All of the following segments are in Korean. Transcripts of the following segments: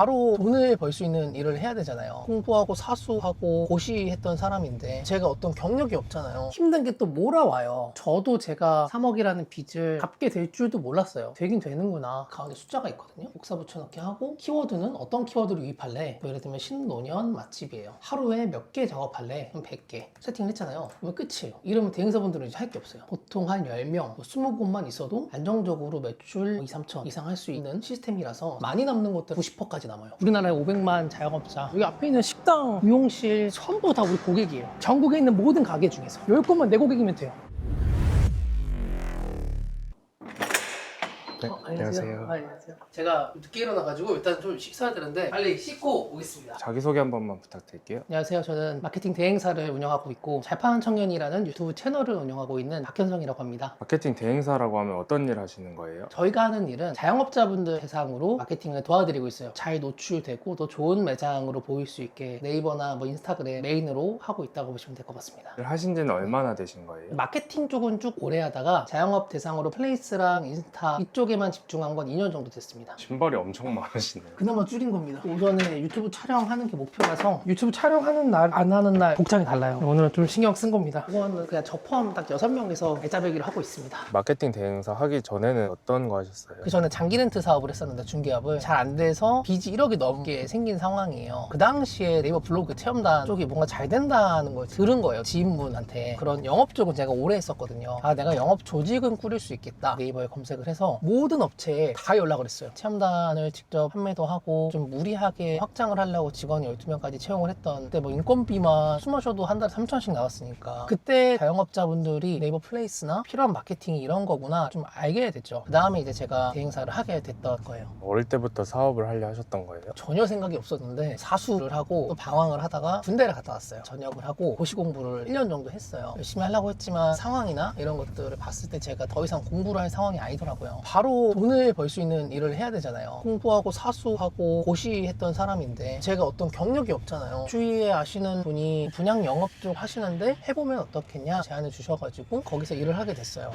바로 돈을 벌 수 있는 일을 해야 되잖아요. 공부하고 사수하고 고시했던 사람인데 제가 어떤 경력이 없잖아요. 힘든 게 또 몰아와요. 저도 제가 3억이라는 빚을 갚게 될 줄도 몰랐어요. 되긴 되는구나. 가운데 숫자가 있거든요. 복사 붙여넣기 하고 키워드는 어떤 키워드를 유입할래? 뭐 예를 들면 신노년 맛집이에요. 하루에 몇 개 작업할래? 그럼 100개. 세팅을 했잖아요. 그러면 끝이에요. 이러면 대행사분들은 이제 할 게 없어요. 보통 한 10명, 뭐 20곳만 있어도 안정적으로 매출 2, 3천 이상 할 수 있는 시스템이라서 많이 남는 곳들 90%까지 남아요. 우리나라에 500만 자영업자. 여기 앞에 있는 식당, 미용실 전부 다 우리 고객이에요. 전국에 있는 모든 가게 중에서 10곳만 내 고객이면 돼요. 네, 어, 안녕하세요. 아, 안녕하세요. 제가 늦게 일어나가지고 일단 좀 식사해야 되는데 빨리 씻고 오겠습니다. 자기소개 한 번만 부탁드릴게요. 안녕하세요. 저는 마케팅 대행사를 운영하고 있고 잘파는 청년이라는 유튜브 채널을 운영하고 있는 박현성이라고 합니다. 마케팅 대행사라고 하면 어떤 일 하시는 거예요? 저희가 하는 일은 자영업자분들 대상으로 마케팅을 도와드리고 있어요. 잘 노출되고 더 좋은 매장으로 보일 수 있게 네이버나 뭐 인스타그램 메인으로 하고 있다고 보시면 될 것 같습니다. 일 하신 지는 얼마나 되신 거예요? 마케팅 쪽은 쭉 오래 하다가 자영업 대상으로 플레이스랑 인스타 이쪽 에만 집중한 건 2년 정도 됐습니다. 짐벌이 엄청 많으시네요. 그나마 줄인 겁니다. 오전에 유튜브 촬영하는 게 목표라서 유튜브 촬영하는 날, 안 하는 날 복장이 달라요. 오늘은 좀 신경 쓴 겁니다. 이거는 그냥 저 포함 딱 6명에서 알짜배기를 하고 있습니다. 마케팅 대행사 하기 전에는 어떤 거 하셨어요? 그 전에 장기 렌트 사업을 했었는데 중개업을 잘 안 돼서 빚이 1억이 넘게 생긴 상황이에요. 그 당시에 네이버 블로그 체험단 쪽이 뭔가 잘 된다는 걸 들은 거예요. 지인분한테. 그런 영업 쪽은 제가 오래 했었거든요. 아, 내가 영업 조직은 꾸릴 수 있겠다. 네이버에 검색을 해서 모든 업체에 다 연락을 했어요. 체험단을 직접 판매도 하고 좀 무리하게 확장을 하려고 직원 12명까지 채용을 했던 그때 뭐 인건비만 숨 마셔도 한 달에 3천씩 나왔으니까 그때 자영업자분들이 네이버 플레이스나 필요한 마케팅이 이런 거구나 좀 알게 됐죠. 그 다음에 이제 제가 대행사를 하게 됐던 거예요. 어릴 때부터 사업을 하려 하셨던 거예요? 전혀 생각이 없었는데 사수를 하고 또 방황을 하다가 군대를 갔다 왔어요. 전역을 하고 고시 공부를 1년 정도 했어요. 열심히 하려고 했지만 상황이나 이런 것들을 봤을 때 제가 더 이상 공부를 할 상황이 아니더라고요. 바로 돈을 벌 수 있는 일을 해야 되잖아요. 공부하고 사수하고 고시했던 사람인데 제가 어떤 경력이 없잖아요. 주위에 아시는 분이 분양 영업 쪽 하시는데 해보면 어떻겠냐 제안을 주셔가지고 거기서 일을 하게 됐어요.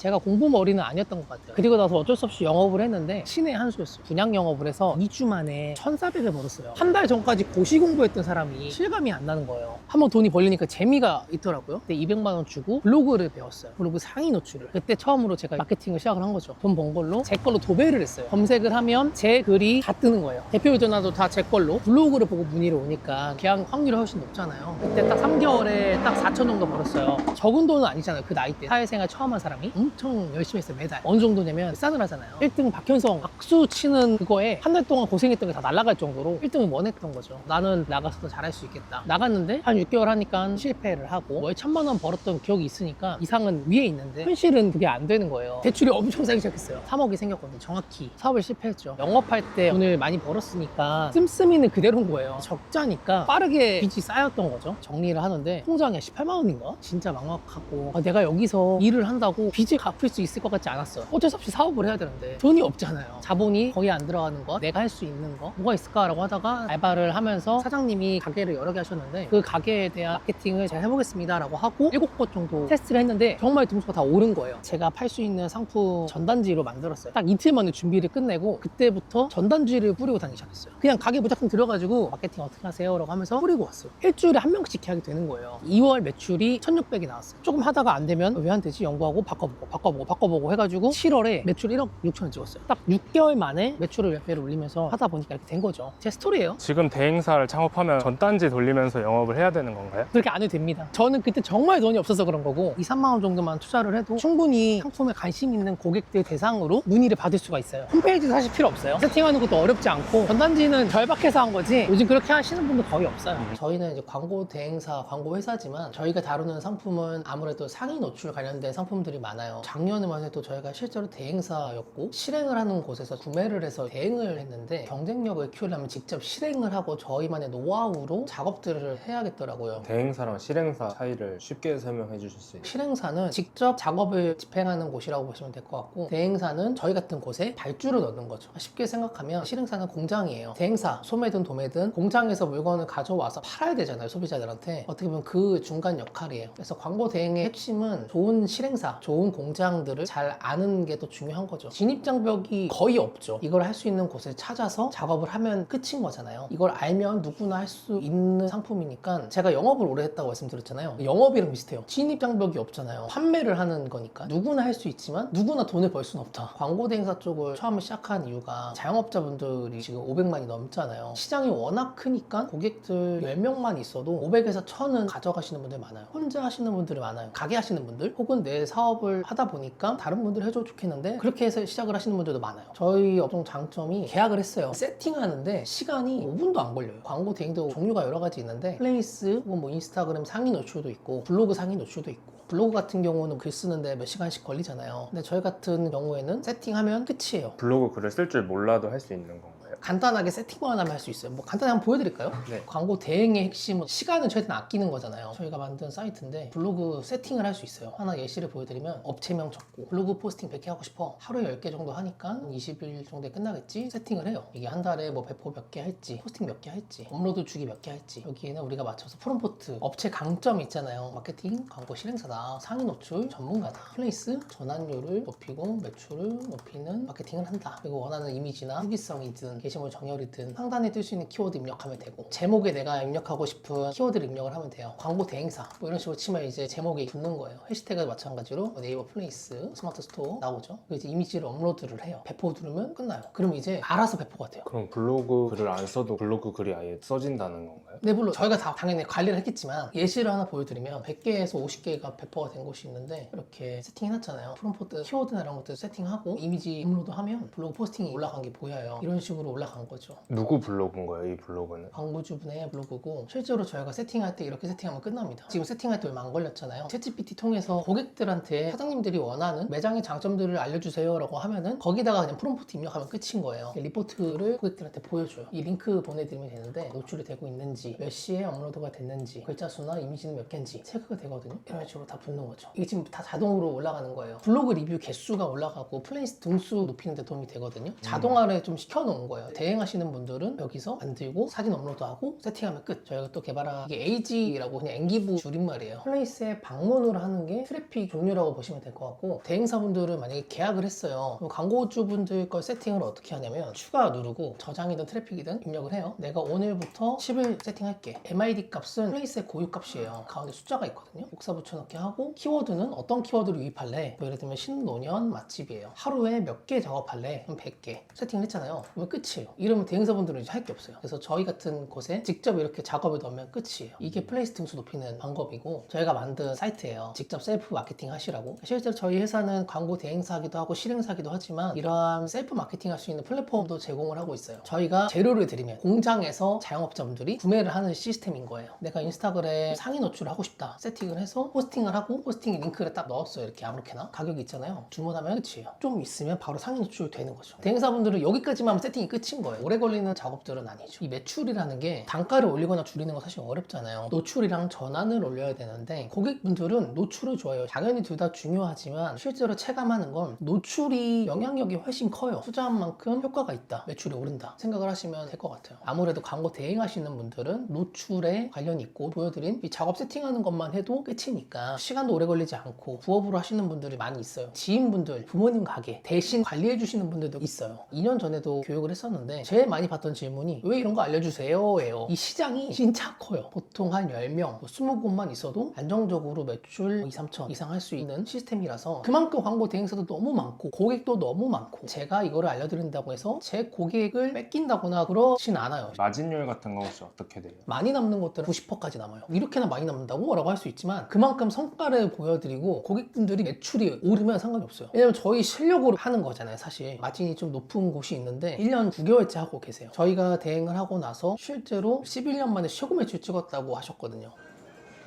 제가 공부머리는 아니었던 것 같아요. 그리고 나서 어쩔 수 없이 영업을 했는데 신의 한 수였어요. 분양 영업을 해서 2주 만에 1,400을 벌었어요. 한 달 전까지 고시 공부했던 사람이 실감이 안 나는 거예요. 한번 돈이 벌리니까 재미가 있더라고요. 그때 200만 원 주고 블로그를 배웠어요. 블로그 상위 노출을. 그때 처음으로 제가 마케팅을 시작을 한 거죠. 돈 번 걸로 제 걸로 도배를 했어요. 검색을 하면 제 글이 다 뜨는 거예요. 대표 전화도 다 제 걸로 블로그를 보고 문의를 오니까 계약 확률이 훨씬 높잖아요. 그때 딱 3개월에 딱 4천 정도 벌었어요. 적은 돈은 아니잖아요. 그 나이 때 사회생활 처음 한 사람이 엄청 열심히 했어요. 매달. 어느 정도냐면 싸늘 하잖아요. 1등 박현성 박수 치는 그거에 한 달 동안 고생했던 게 다 날아갈 정도로 1등을 원했던 거죠. 나는 나가서 더 잘할 수 있겠다. 나갔는데 한 6개월 하니까 실패를 하고 월 천만 원 벌었던 기억이 있으니까 이상은 위에 있는데 현실은 그게 안 되는 거예요. 대출이 엄청 쌓기 시작했어요. 3억이 생겼거든요. 정확히 사업을 실패했죠. 영업할 때 돈을 많이 벌었으니까 씀씀이는 그대로인 거예요. 적자니까 빠르게 빚이 쌓였던 거죠. 정리를 하는데 통장에 18만 원인가? 진짜 막막하고 아, 내가 여기서 일을 한다고 빚을 갚을 수 있을 것 같지 않았어요. 어쩔 수 없이 사업을 해야 되는데 돈이 없잖아요. 자본이 거의 안 들어가는 거, 내가 할 수 있는 거 뭐가 있을까라고 하다가 알바를 하면서 사장님이 가게를 여러 개 하셨는데 그 가게에 대한 마케팅을 잘 해보겠습니다 라고 하고 일곱 곳 정도 테스트를 했는데 정말 등수가 다 오른 거예요. 제가 팔 수 있는 상품 전단지로 만들었어요. 딱 이틀 만에 준비를 끝내고 그때부터 전단지를 뿌리고 다니기 시작했어요. 그냥 가게 무작정 들어가지고 마케팅 어떻게 하세요? 라고 하면서 뿌리고 왔어요. 일주일에 한 명씩 하게 되는 거예요. 2월 매출이 1600이 나왔어요. 조금 하다가 안 되면 왜 안 되지? 연구하고 바꿔보고 바꿔보고 바꿔보고 해가지고 7월에 매출 1억 6천을 찍었어요. 딱 6개월 만에 매출을 몇 배를 올리면서 하다 보니까 이렇게 된 거죠. 제 스토리예요. 지금 대행사를 창업하면 전단지 돌리면서 영업을 해야 되는 건가요? 그렇게 안 해도 됩니다. 저는 그때 정말 돈이 없어서 그런 거고 2, 3만 원 정도만 투자를 해도 충분히 상품에 관심 있는 고객들 대상으로 문의를 받을 수가 있어요. 홈페이지 사실 필요 없어요. 세팅하는 것도 어렵지 않고 전단지는 절박해서 한 거지 요즘 그렇게 하시는 분들 거의 없어요. 저희는 이제 광고 대행사, 광고 회사지만 저희가 다루는 상품은 아무래도 상위 노출 관련된 상품들이 많아요. 작년에만 해도 저희가 실제로 대행사였고 실행을 하는 곳에서 구매를 해서 대행을 했는데 경쟁력을 키우려면 직접 실행을 하고 저희만의 노하우로 작업들을 해야겠더라고요. 대행사랑 실행사 차이를 쉽게 설명해 주실 수 있나요? 실행사는 직접 작업을 집행하는 곳이라고 보시면 될 것 같고 대행사는 저희 같은 곳에 발주를 넣는 거죠 쉽게 생각하면 실행사는 공장이에요 대행사 소매든 도매든 공장에서 물건을 가져와서 팔아야 되잖아요 소비자들한테 어떻게 보면 그 중간 역할이에요 그래서 광고 대행의 핵심은 좋은 실행사 좋은 공장 들을 잘 아는 게 더 중요한 거죠. 진입장벽이 거의 없죠. 이걸 할 수 있는 곳을 찾아서 작업을 하면 끝인 거잖아요. 이걸 알면 누구나 할 수 있는 상품이니까 제가 영업을 오래 했다고 말씀드렸잖아요. 영업이랑 비슷해요. 진입장벽이 없잖아요. 판매를 하는 거니까 누구나 할 수 있지만 누구나 돈을 벌 수는 없다. 광고 대행사 쪽을 처음에 시작한 이유가 자영업자분들이 지금 500만이 넘잖아요. 시장이 워낙 크니까 고객들 10명만 있어도 500에서 1000은 가져가시는 분들 많아요. 혼자 하시는 분들이 많아요. 가게 하시는 분들 혹은 내 사업을 하다 보니까 다른 분들 해줘도 좋겠는데 그렇게 해서 시작을 하시는 분들도 많아요. 저희 업종 장점이 계약을 했어요. 세팅하는데 시간이 5분도 안 걸려요. 광고 대행도 종류가 여러 가지 있는데 플레이스 혹은 뭐 인스타그램 상위 노출도 있고 블로그 상위 노출도 있고 블로그 같은 경우는 글 쓰는데 몇 시간씩 걸리잖아요. 근데 저희 같은 경우에는 세팅하면 끝이에요. 블로그 글을 쓸 줄 몰라도 할 수 있는 건가요? 간단하게 세팅만 하면 할 수 있어요. 뭐 간단히 한번 보여드릴까요? 네. 광고 대행의 핵심은 시간을 최대한 아끼는 거잖아요. 저희가 만든 사이트인데 블로그 세팅을 할 수 있어요. 하나 예시를 보여드리면 업체명 적고 블로그 포스팅 100개 하고 싶어. 하루에 10개 정도 하니까 20일 정도에 끝나겠지? 세팅을 해요. 이게 한 달에 뭐 배포 몇 개 할지, 포스팅 몇 개 할지, 업로드 주기 몇 개 할지 여기에는 우리가 맞춰서 프롬포트, 업체 강점이 있잖아요. 마케팅, 광고 실행사다, 상위 노출 전문가다, 플레이스, 전환율을 높이고 매출을 높이는 마케팅을 한다. 그리고 원하는 이미지나 후기성이든 게시물 정렬이든 상단에 뜰 수 있는 키워드 입력하면 되고 제목에 내가 입력하고 싶은 키워드를 입력을 하면 돼요. 광고 대행사 뭐 이런 식으로 치면 이제 제목에 붙는 거예요. 해시태그 마찬가지로 네이버 플레이스, 스마트 스토어 나오죠. 이제 이미지를 업로드를 해요. 배포 누르면 끝나요. 그럼 이제 알아서 배포가 돼요. 그럼 블로그 글을 안 써도 블로그 글이 아예 써진다는 건가요? 네, 물론 저희가 다 당연히 관리를 했겠지만 예시를 하나 보여드리면 100개에서 50개가 배포가 된 곳이 있는데 이렇게 세팅해놨잖아요. 프롬포트, 키워드나 이런 것들 세팅하고 이미지 업로드하면 블로그 포스팅이 올라간 게 보여요. 이런 식으로 올라간 거죠. 누구 블로그인 거예요, 이 블로그는? 광고주분의 블로그고 실제로 저희가 세팅할 때 이렇게 세팅하면 끝납니다. 지금 세팅할 때 얼마 안 걸렸잖아요. 챗GPT 통해서 고객들한테 사장님들이 원하는 매장의 장점들을 알려주세요라고 하면은 거기다가 그냥 프롬프트 입력하면 끝인 거예요. 리포트를 고객들한테 보여줘요. 이 링크 보내드리면 되는데 노출이 되고 있는지 몇 시에 업로드가 됐는지 글자 수나 이미지는 몇 개인지 체크가 되거든요. 이런 식으로 다 붙는 거죠. 이게 지금 다 자동으로 올라가는 거예요. 블로그 리뷰 개수가 올라가고 플레이스 등수 높이는 데 도움이 되거든요. 자동화를 좀 시켜놓은 거예요. 대행하시는 분들은 여기서 만들고 사진 업로드하고 세팅하면 끝. 저희가 또 개발한 이게 AG라고 그냥 앵기부 줄임말이에요. 플레이스에 방문을 하는 게 트래픽 종류라고 보시면 될 것 같고 대행사분들은 만약에 계약을 했어요. 광고주분들 걸 세팅을 어떻게 하냐면 추가 누르고 저장이든 트래픽이든 입력을 해요. 내가 오늘부터 10일 세팅할게. MID 값은 플레이스의 고유 값이에요. 가운데 숫자가 있거든요. 복사 붙여넣기 하고 키워드는 어떤 키워드를 유입할래? 뭐 예를 들면 신노년 맛집이에요. 하루에 몇 개 작업할래? 그럼 100개. 세팅을 했잖아요. 그러면 끝이에요. 이러면 대행사분들은 이제 할 게 없어요. 그래서 저희 같은 곳에 직접 이렇게 작업을 넣으면 끝이에요. 이게 플레이스 등수 높이는 방법이고 저희가 만든 사이트예요. 직접 셀프 마케팅 하시라고. 실제로 저희 회사는 광고 대행사기도 하고 실행사기도 하지만 이러한 셀프 마케팅 할 수 있는 플랫폼도 제공을 하고 있어요. 저희가 재료를 드리면 공장에서 자영업자분들이 구매를 하는 시스템인 거예요. 내가 인스타그램 상위 노출을 하고 싶다. 세팅을 해서 포스팅을 하고 포스팅 링크를 딱 넣었어요. 이렇게 아무렇게나 가격이 있잖아요. 주문하면 끝이에요. 좀 있으면 바로 상위 노출 되는 거죠. 대행사분들은 여기까지만 하면 세팅이 끝인 거예요. 오래 걸리는 작업들은 아니죠. 이 매출이라는 게 단가를 올리거나 줄이는 건 사실 어렵잖아요. 노출이랑 전환을 올려야 되는데 고객분들은 노출을 좋아해요. 당연히 둘 다 중요하지만 실제로 체감하는 건 노출이 영향력이 훨씬 커요. 투자한 만큼 효과가 있다. 매출이 오른다. 생각을 하시면 될 것 같아요. 아무래도 광고 대행하시는 분들은 노출에 관련이 있고 보여드린 이 작업 세팅하는 것만 해도 끝이니까 시간도 오래 걸리지 않고 부업으로 하시는 분들이 많이 있어요. 지인분들, 부모님 가게 대신 관리해 주시는 분들도 있어요. 2년 전에도 교육을 했었는데 제일 많이 받던 질문이 왜 이런 거 알려주세요? 예요. 이 시장이 진짜 커요. 보통 한 10명, 20곳만 있어도 안정적으로 매출 2, 3천 이상 할 수 있는 시스템이라서 그만큼 광고 대행사도 너무 많고 고객도 너무 많고 제가 이거를 알려드린다고 해서 제 고객을 뺏긴다거나 그러진 않아요. 마진율 같은 거 혹시 어떻게 돼요? 많이 남는 것들은 90%까지 남아요. 이렇게나 많이 남는다고? 라고 할 수 있지만 그만큼 성과를 보여드리고 고객분들이 매출이 오르면 상관이 없어요. 왜냐면 저희 실력으로 하는 거잖아요, 사실. 마진이 좀 높은 곳이 있는데 1년 9개월째 하고 계세요. 저희가 대행을 하고 나서 실제로 11년 만에 최고 매출 찍었다고 하셨거든요.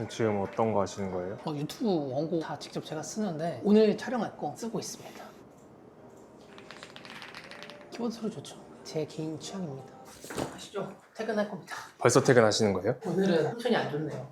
지금 어떤 거 하시는 거예요? 어, 유튜브 원고 다 직접 제가 쓰는데 오늘 촬영할 거 쓰고 있습니다. 키보드 소리 좋죠? 제 개인 취향입니다. 아시죠? 퇴근할 겁니다. 벌써 퇴근하시는 거예요? 오늘은 컨디션이 안 좋네요.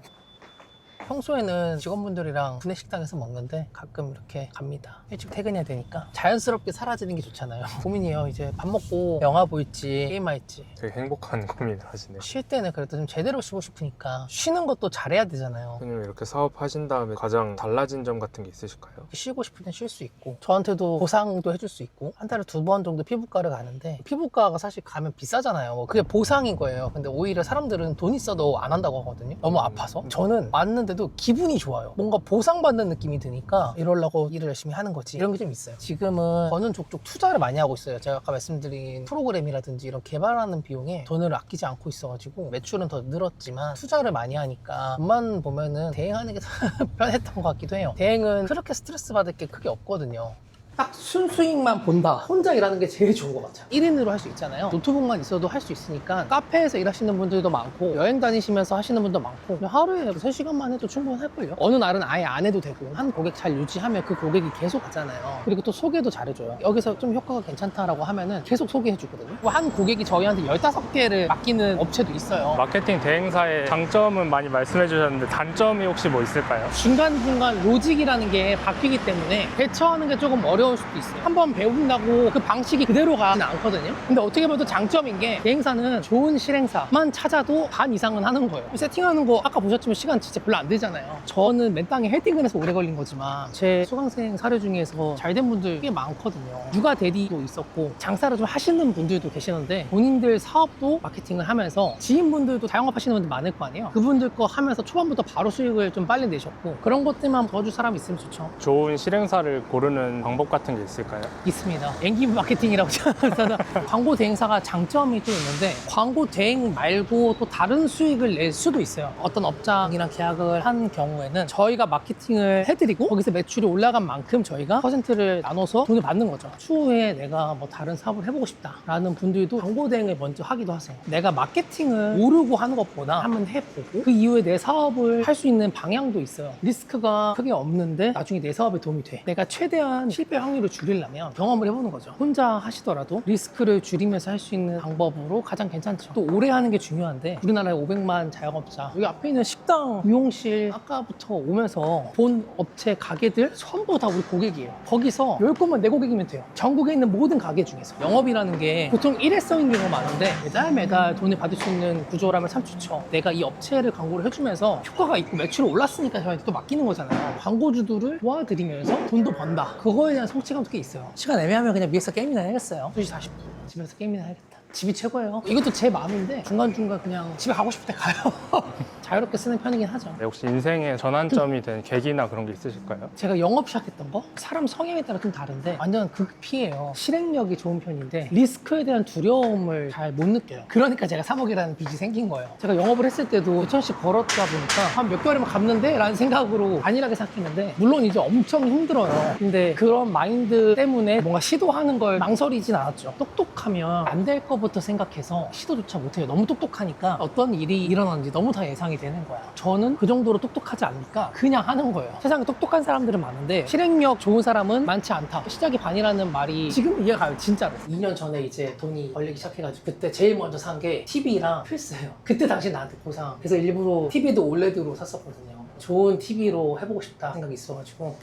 평소에는 직원분들이랑 구내식당에서 먹는데 가끔 이렇게 갑니다. 일찍 퇴근해야 되니까 자연스럽게 사라지는 게 좋잖아요. 고민이에요. 이제 밥 먹고 영화 볼지 게임 할지. 되게 행복한 고민을 하시네요. 쉴 때는 그래도 좀 제대로 쉬고 싶으니까 쉬는 것도 잘해야 되잖아요. 선생님 이렇게 사업하신 다음에 가장 달라진 점 같은 게 있으실까요? 쉬고 싶을 땐 쉴 수 있고 저한테도 보상도 해줄 수 있고 한 달에 두 번 정도 피부과를 가는데 피부과가 사실 가면 비싸잖아요 뭐 그게 보상인 거예요 근데 오히려 사람들은 돈 있어도 안 한다고 하거든요 너무 아파서 저는 왔는데 도 기분이 좋아요. 뭔가 보상받는 느낌이 드니까 이러려고 일을 열심히 하는 거지. 이런 게 좀 있어요. 지금은 버는 족족 투자를 많이 하고 있어요. 제가 아까 말씀드린 프로그램이라든지 이런 개발하는 비용에 돈을 아끼지 않고 있어가지고 매출은 더 늘었지만 투자를 많이 하니까 돈만 보면은 대행하는 게 더 편했던 것 같기도 해요. 대행은 그렇게 스트레스 받을 게 크게 없거든요 딱 순수익만 본다. 혼자 일하는 게 제일 좋은 것 같아요. 1인으로 할 수 있잖아요. 노트북만 있어도 할 수 있으니까 카페에서 일하시는 분들도 많고 여행 다니시면서 하시는 분도 많고 하루에 3시간만 해도 충분할걸요. 어느 날은 아예 안 해도 되고 한 고객 잘 유지하면 그 고객이 계속 가잖아요. 그리고 또 소개도 잘해줘요. 여기서 좀 효과가 괜찮다라고 하면은 계속 소개해주거든요. 뭐한 고객이 저희한테 15개를 맡기는 업체도 있어요. 마케팅 대행사의 장점은 많이 말씀해 주셨는데 단점이 혹시 뭐 있을까요? 중간중간 로직이라는 게 바뀌기 때문에 대처하는 게 조금 어려 울 수도 있어요. 한 번 배운다고 그 방식이 그대로 가진 않거든요. 근데 어떻게 봐도 장점인 게 대행사는 좋은 실행사만 찾아도 반 이상은 하는 거예요. 세팅하는 거 아까 보셨지만 시간 진짜 별로 안 되잖아요. 저는 맨 땅에 헤딩을 해서 오래 걸린 거지만 제 수강생 사례 중에서 잘 된 분들 꽤 많거든요. 육아 대리도 있었고 장사를 좀 하시는 분들도 계시는데 본인들 사업도 마케팅을 하면서 지인분들도 자영업 하시는 분들 많을 거 아니에요. 그분들 거 하면서 초반부터 바로 수익을 좀 빨리 내셨고 그런 것들만 도와줄 사람이 있으면 좋죠. 좋은 실행사를 고르는 방법 같은 게 있을까요? 있습니다. 엔기 마케팅이라고 저는 광고 대행사가 장점이 또 있는데 광고 대행 말고 또 다른 수익을 낼 수도 있어요. 어떤 업장이랑 계약을 한 경우에는 저희가 마케팅을 해드리고 거기서 매출이 올라간 만큼 저희가 퍼센트를 나눠서 돈을 받는 거죠. 추후에 내가 뭐 다른 사업을 해보고 싶다라는 분들도 광고 대행을 먼저 하기도 하세요. 내가 마케팅을 모르고 하는 것보다 한번 해보고 그 이후에 내 사업을 할 수 있는 방향도 있어요. 리스크가 크게 없는데 나중에 내 사업에 도움이 돼. 내가 최대한 실패 확률을 줄이려면 경험을 해보는 거죠. 혼자 하시더라도 리스크를 줄이면서 할 수 있는 방법으로 가장 괜찮죠. 또 오래 하는 게 중요한데 우리나라에 500만 자영업자 여기 앞에 있는 식당, 미용실 아까부터 오면서 본 업체 가게들 전부 다 우리 고객이에요. 거기서 10곳만 내 고객이면 돼요. 전국에 있는 모든 가게 중에서 영업이라는 게 보통 일회성인 경우가 많은데 매달 매달 돈을 받을 수 있는 구조라면 참 좋죠. 내가 이 업체를 광고를 해주면서 효과가 있고 매출이 올랐으니까 저한테 또 맡기는 거잖아요. 광고주들을 도와드리면서 돈도 번다. 그거에 대한 성취감도 꽤 있어요. 시간 애매하면 그냥 위에서 게임이나 해야겠어요. 2시 40분 집에서 게임이나 해야겠다. 집이 최고예요. 이것도 제 마음인데 중간중간 그냥 집에 가고 싶을 때 가요. 자유롭게 쓰는 편이긴 하죠. 네, 혹시 인생의 전환점이 된 계기나 그런 게 있으실까요? 제가 영업 시작했던 거 사람 성향에 따라 좀 다른데 완전 극피예요 실행력이 좋은 편인데 리스크에 대한 두려움을 잘 못 느껴요 그러니까 제가 3억이라는 빚이 생긴 거예요 제가 영업을 했을 때도 5천씩 벌었다 보니까 한 몇 개월이면 갚는데 라는 생각으로 안일하게 생각했는데 물론 이제 엄청 힘들어요 근데 그런 마인드 때문에 뭔가 시도하는 걸 망설이진 않았죠 똑똑하면 안 될 거 부터 생각해서 시도조차 못해요. 너무 똑똑하니까 어떤 일이 일어나는지 너무 다 예상이 되는 거야. 저는 그 정도로 똑똑하지 않으니까 그냥 하는 거예요. 세상에 똑똑한 사람들은 많은데 실행력 좋은 사람은 많지 않다. 시작이 반이라는 말이 지금 이해가 가요 진짜로. 2년 전에 이제 돈이 벌리기 시작해가지고 그때 제일 먼저 산 게 TV랑 필스예요. 그때 당시 나한테 보상. 그래서 일부러 TV도 올레드로 샀었거든요. 좋은 TV로 해보고 싶다 생각이 있어가지고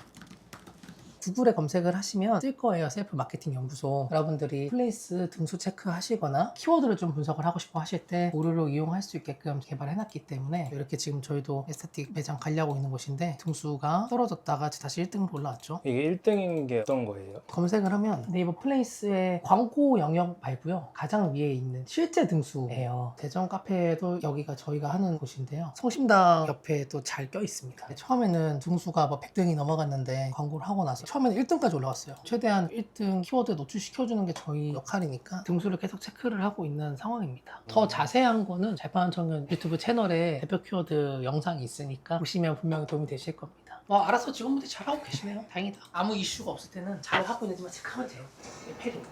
구글에 검색을 하시면 뜰 거예요. 셀프 마케팅 연구소. 여러분들이 플레이스 등수 체크하시거나 키워드를 좀 분석을 하고 싶어 하실 때 무료로 이용할 수 있게끔 개발해놨기 때문에 이렇게 지금 저희도 에스테틱 매장 관리하고 있는 곳인데 등수가 떨어졌다가 다시 1등으로 올라왔죠. 이게 1등인 게 어떤 거예요? 검색을 하면 네이버 플레이스의 광고 영역 말고요. 가장 위에 있는 실제 등수예요. 대전 카페도 여기가 저희가 하는 곳인데요. 성심당 옆에 또 잘 껴 있습니다. 처음에는 등수가 뭐 100등이 넘어갔는데 광고를 하고 나서 처음에는 1등까지 올라왔어요. 최대한 1등 키워드 노출시켜주는 게 저희 역할이니까 등수를 계속 체크를 하고 있는 상황입니다. 더 자세한 거는 잘파는 청년 유튜브 채널에 대표 키워드 영상이 있으니까 보시면 분명히 도움이 되실 겁니다. 와 알아서 직원분들이 잘하고 계시네요. 다행이다. 아무 이슈가 없을 때는 잘 하고 있는지만 체크하면 돼요. 이게 패링.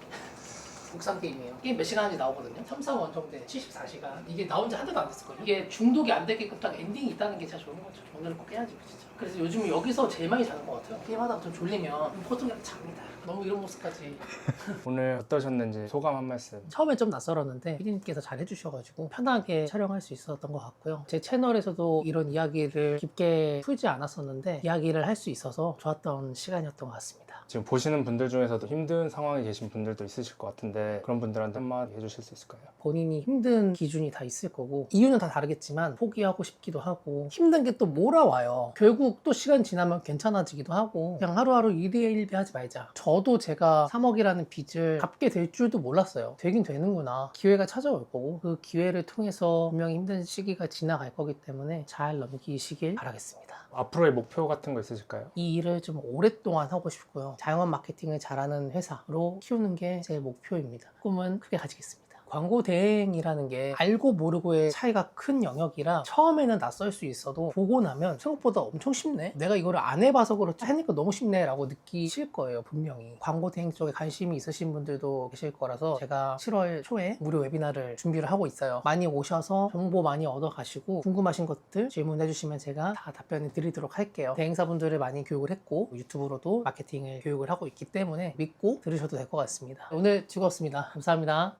국산 게임이에요. 게임 몇 시간 하는지 나오거든요. 3, 4 원정대 74시간. 이게 나온 지 한 달도 안 됐을걸요. 이게 중독이 안 되게끔 딱 엔딩이 있다는 게 진짜 좋은 거죠. 오늘은 꼭 깨야지 진짜. 그래서 요즘 여기서 제일 많이 자는 것 같아요. 게임하다가 좀 졸리면 보통 그냥 잡니다. 너무 이런 모습까지. 오늘 어떠셨는지 소감 한 말씀. 처음엔 좀 낯설었는데 피디님께서 잘 해주셔가지고 편하게 촬영할 수 있었던 것 같고요. 제 채널에서도 이런 이야기를 깊게 풀지 않았었는데 이야기를 할 수 있어서 좋았던 시간이었던 것 같습니다. 지금 보시는 분들 중에서도 힘든 상황에 계신 분들도 있으실 것 같은데 그런 분들한테 한마디 해주실 수 있을까요? 본인이 힘든 기준이 다 있을 거고 이유는 다 다르겠지만 포기하고 싶기도 하고 힘든 게 또 몰아와요 결국 또 시간 지나면 괜찮아지기도 하고 그냥 하루하루 일희일비 하지 말자 저도 제가 3억이라는 빚을 갚게 될 줄도 몰랐어요 되긴 되는구나 기회가 찾아올 거고 그 기회를 통해서 분명히 힘든 시기가 지나갈 거기 때문에 잘 넘기시길 바라겠습니다 앞으로의 목표 같은 거 있으실까요? 이 일을 좀 오랫동안 하고 싶고요. 자영업 마케팅을 잘하는 회사로 키우는 게 제 목표입니다. 꿈은 크게 가지겠습니다. 광고 대행이라는 게 알고 모르고의 차이가 큰 영역이라 처음에는 낯설 수 있어도 보고 나면 생각보다 엄청 쉽네? 내가 이거를 안 해봐서 그렇지 하니까 너무 쉽네 라고 느끼실 거예요 분명히. 광고 대행 쪽에 관심이 있으신 분들도 계실 거라서 제가 7월 초에 무료 웨비나를 준비를 하고 있어요. 많이 오셔서 정보 많이 얻어 가시고 궁금하신 것들 질문해 주시면 제가 다 답변을 드리도록 할게요. 대행사분들을 많이 교육을 했고 유튜브로도 마케팅을 교육을 하고 있기 때문에 믿고 들으셔도 될 것 같습니다. 오늘 즐거웠습니다. 감사합니다